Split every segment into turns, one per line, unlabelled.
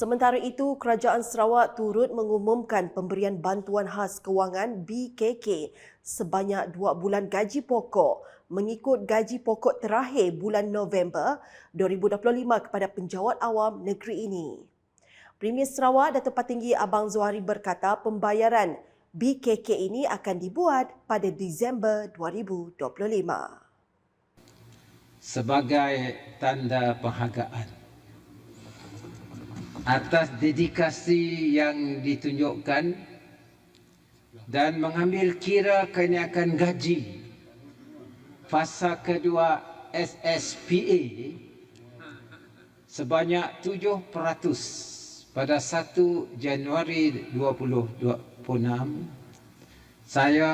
Sementara itu, Kerajaan Sarawak turut mengumumkan pemberian bantuan khas kewangan BKK sebanyak dua bulan gaji pokok mengikut gaji pokok terakhir bulan November 2025 kepada penjawat awam negeri ini. Premier Sarawak Datuk Patinggi Abang Zuhari berkata pembayaran BKK ini akan dibuat pada Disember 2025.
sebagai tanda penghargaan atas dedikasi yang ditunjukkan dan mengambil kira kenaikan gaji. Fasa kedua SSPA sebanyak 7% pada 1 Januari 2026 saya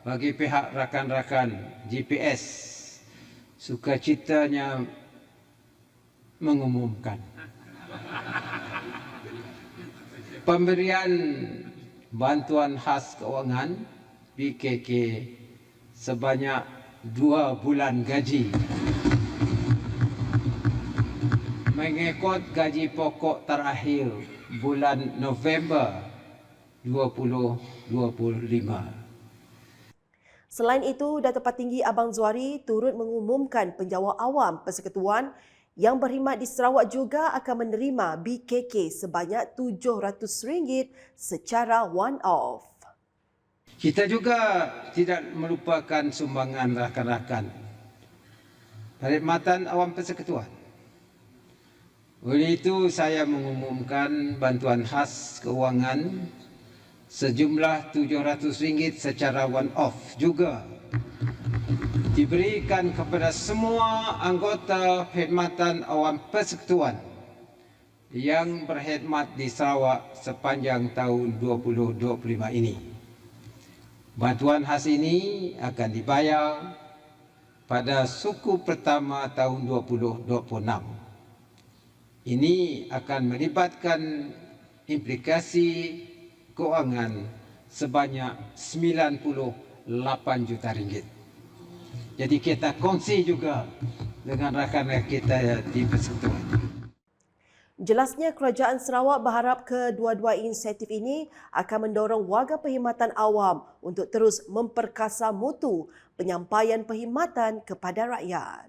bagi pihak rakan-rakan GPS sukacitanya mengumumkan pemberian bantuan khas kewangan BKK sebanyak dua bulan gaji mengikut gaji pokok terakhir bulan November 2025.
Selain itu, Datuk Patinggi Abang Zuari turut mengumumkan penjawat awam persekutuan yang berkhidmat di Sarawak juga akan menerima BKK sebanyak RM700 secara one-off.
Kita juga tidak melupakan sumbangan rakan-rakan perkhidmatan awam persekutuan. Oleh itu saya mengumumkan bantuan khas keuangan sejumlah RM700 secara one-off juga diberikan kepada semua anggota perkhidmatan awam persekutuan yang berkhidmat di Sarawak sepanjang tahun 2025 ini. Bantuan khas ini akan dibayar pada suku pertama tahun 2026. Ini akan melibatkan implikasi keuangan sebanyak 98 juta ringgit. Jadi kita kongsi juga dengan rakan-rakan kita di persekutuan.
Jelasnya Kerajaan Sarawak berharap kedua-dua insentif ini akan mendorong warga perkhidmatan awam untuk terus memperkasa mutu penyampaian perkhidmatan kepada rakyat.